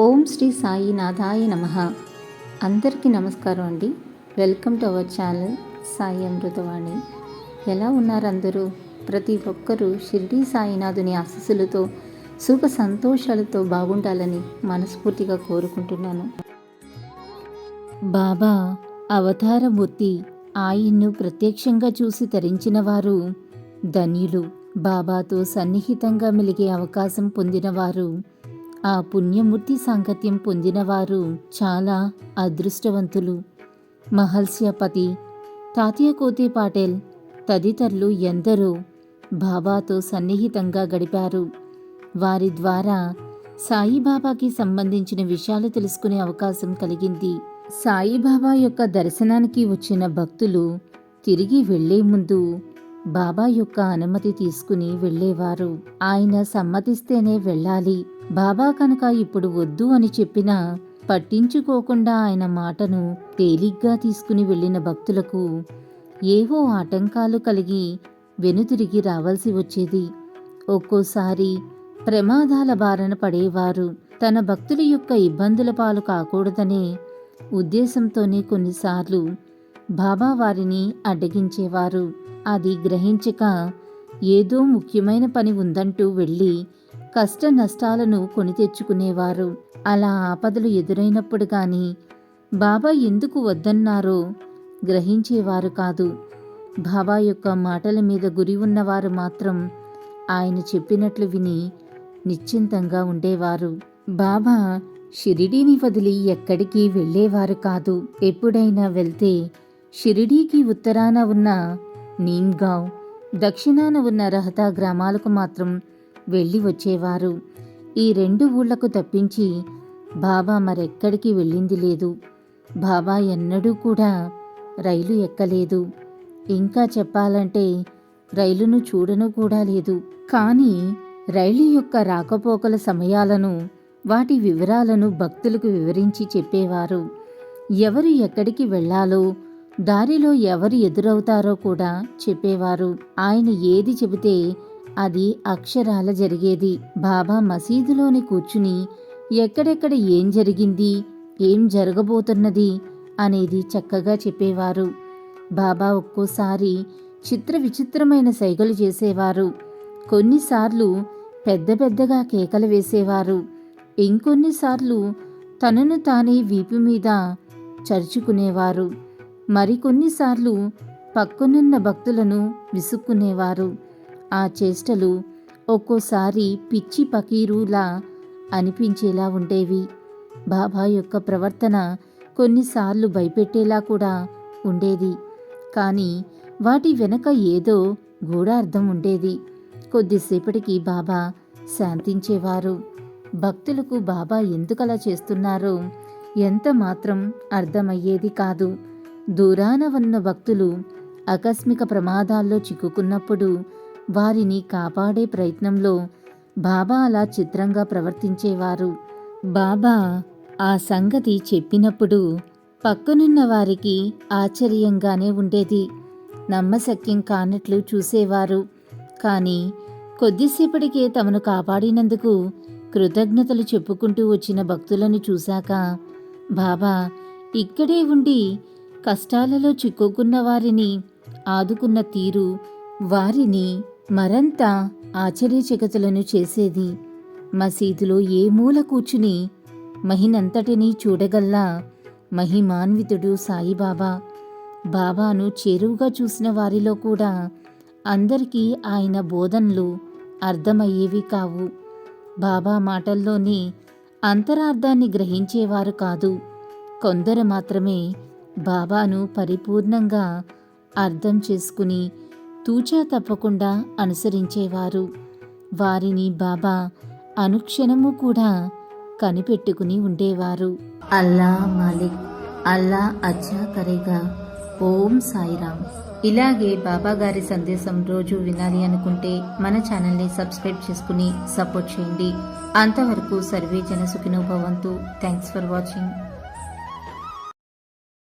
ఓం శ్రీ సాయి నాథాయ నమ. అందరికీ నమస్కారం అండి. Welcome to our channel Sai Amritavani. ఎలా ఉన్నారు అందరూ? ప్రతి ఒక్కరూ షిర్డీ సాయినాథుని ఆశస్సులతో సుఖ సంతోషాలతో బాగుండాలని మనస్ఫూర్తిగా కోరుకుంటున్నాను. బాబా అవతారమూర్తి ఆయన్ను ప్రత్యక్షంగా చూసి తరించిన వారు ధన్యులు బాబాతో సన్నిహితంగా మెలిగే అవకాశం పొందినవారు ఆ పుణ్యమూర్తి సాంగత్యం పొందినవారు చాలా అదృష్టవంతులు. మహల్స్యపతి తాతయ్య కోతి పాటేల్ తదితరులు ఎందరో బాబాతో సన్నిహితంగా గడిపారు. వారి ద్వారా సాయిబాబాకి సంబంధించిన విషయాలు తెలుసుకునే అవకాశం కలిగింది. సాయిబాబా యొక్క దర్శనానికి వచ్చిన భక్తులు తిరిగి వెళ్ళే ముందు బాబా యొక్క అనుమతి తీసుకుని వెళ్ళేవారు ఆయన సమ్మతిస్తేనే వెళ్ళాలి. బాబా కనుక ఇప్పుడు వద్దు అని చెప్పినా పట్టించుకోకుండా ఆయన మాటను తేలిగ్గా తీసుకుని వెళ్ళిన భక్తులకు ఏవో ఆటంకాలు కలిగి వెనుతిరిగి రావాల్సి వచ్చేది. ఒక్కోసారి ప్రమాదాల బారిన పడేవారు. తన భక్తుల యొక్క ఇబ్బందుల పాలు కాకూడదనే ఉద్దేశంతోనే కొన్నిసార్లు బాబా వారిని అడ్డగించేవారు. అది గ్రహించక ఏదో ముఖ్యమైన పని ఉందంటూ వెళ్ళి కష్ట నష్టాలను కొని తెచ్చుకునేవారు. అలా ఆపదలు ఎదురైనప్పుడు గాని బాబా ఎందుకు వద్దన్నారో గ్రహించేవారు కాదు. బాబా యొక్క మాటల మీద గురి ఉన్నవారు మాత్రం ఆయన చెప్పినట్లు విని నిశ్చింతంగా ఉండేవారు. బాబా షిరిడీని వదిలి ఎక్కడికి వెళ్ళేవారు కాదు. ఎప్పుడైనా వెళ్తే షిరిడీకి ఉత్తరాన ఉన్న నీమ్గావ్ దక్షిణాన ఉన్న రహతా గ్రామాలకు మాత్రం వెళ్ళి వచ్చేవారు. ఈ రెండు ఊళ్ళకు తప్పించి బాబా మరెక్కడికి వెళ్ళింది లేదు. బాబా ఎన్నడూ కూడా రైలు ఎక్కలేదు. ఇంకా చెప్పాలంటే రైలును చూడను కూడా లేదు. కానీ రైలు యొక్క రాకపోకల సమయాలను వాటి వివరాలను భక్తులకు వివరించి చెప్పేవారు. ఎవరు ఎక్కడికి వెళ్ళాలో దారిలో ఎవరు ఎదురవుతారో కూడా చెప్పేవారు. ఆయన ఏది చెబితే అది అక్షరాల జరిగేది. బాబా మసీదులోని కూర్చుని ఎక్కడెక్కడ ఏం జరిగింది? ఏం జరగబోతున్నది? అనేది చక్కగా చెప్పేవారు. బాబా ఒక్కోసారి చిత్ర విచిత్రమైన సైగలు చేసేవారు. కొన్నిసార్లు పెద్ద పెద్దగా కేకలు వేసేవారు. ఇంకొన్నిసార్లు తనను తానే వీపు మీద చరుచుకునేవారు. మరికొన్నిసార్లు పక్కనున్న భక్తులను విసుక్కునేవారు. ఆ చేష్టలు ఒక్కోసారి పిచ్చి పకీరులా అనిపించేలా ఉండేవి. బాబా యొక్క ప్రవర్తన కొన్నిసార్లు భయపెట్టేలా కూడా ఉండేది. కానీ వాటి వెనక ఏదో గూఢార్థం ఉండేది. కొద్దిసేపటికి బాబా శాంతించేవారు. భక్తులకు బాబా ఎందుకలా చేస్తున్నారో ఎంత మాత్రం అర్థమయ్యేది కాదు. దూరాన ఉన్న భక్తులు ఆకస్మిక ప్రమాదాల్లో చిక్కుకున్నప్పుడు వారిని కాపాడే ప్రయత్నంలో బాబా అలా చిత్రంగా ప్రవర్తించేవారు. బాబా ఆ సంగతి చెప్పినప్పుడు పక్కనున్న వారికి ఆశ్చర్యంగానే ఉండేది. నమ్మశక్యం కానట్లు చూసేవారు. కానీ కొద్దిసేపటికే తమను కాపాడినందుకు కృతజ్ఞతలు చెప్పుకుంటూ వచ్చిన భక్తులను చూశాక బాబా ఇక్కడే ఉండి కష్టాలలో చిక్కుకున్న వారిని ఆదుకున్న తీరు వారిని మరంత ఆశ్చర్యచకతులను చేసేది. మసీదులో ఏ మూల కూర్చుని మహినంతటినీ చూడగల్లా మహిమాన్వితుడు సాయిబాబా. బాబాను చేరువుగా చూసిన వారిలో కూడా అందరికీ ఆయన బోధనలు అర్థమయ్యేవి కావు. బాబా మాటల్లోని అంతరార్థాన్ని గ్రహించేవారు కాదు. కొందరు మాత్రమే బాబాను పరిపూర్ణంగా అర్థం చేసుకుని తూచా తప్పకుండా అనుసరించేవారు. వారిని బాబా అనుక్షణము కూడా కనిపెట్టుకుని ఉండేవారు. అల్లా మాలిక్ అల్లా అచ్చా కరేగా ఓం సాయిరామ్ ఇలాగే బాబా గారి సందేశం రోజు వినాలి అనుకుంటే మన ఛానల్ని సబ్స్క్రైబ్ చేసుకుని సపోర్ట్ చేయండి. అంతవరకు సర్వే జన సుఖినోభవంతు. Thanks for watching.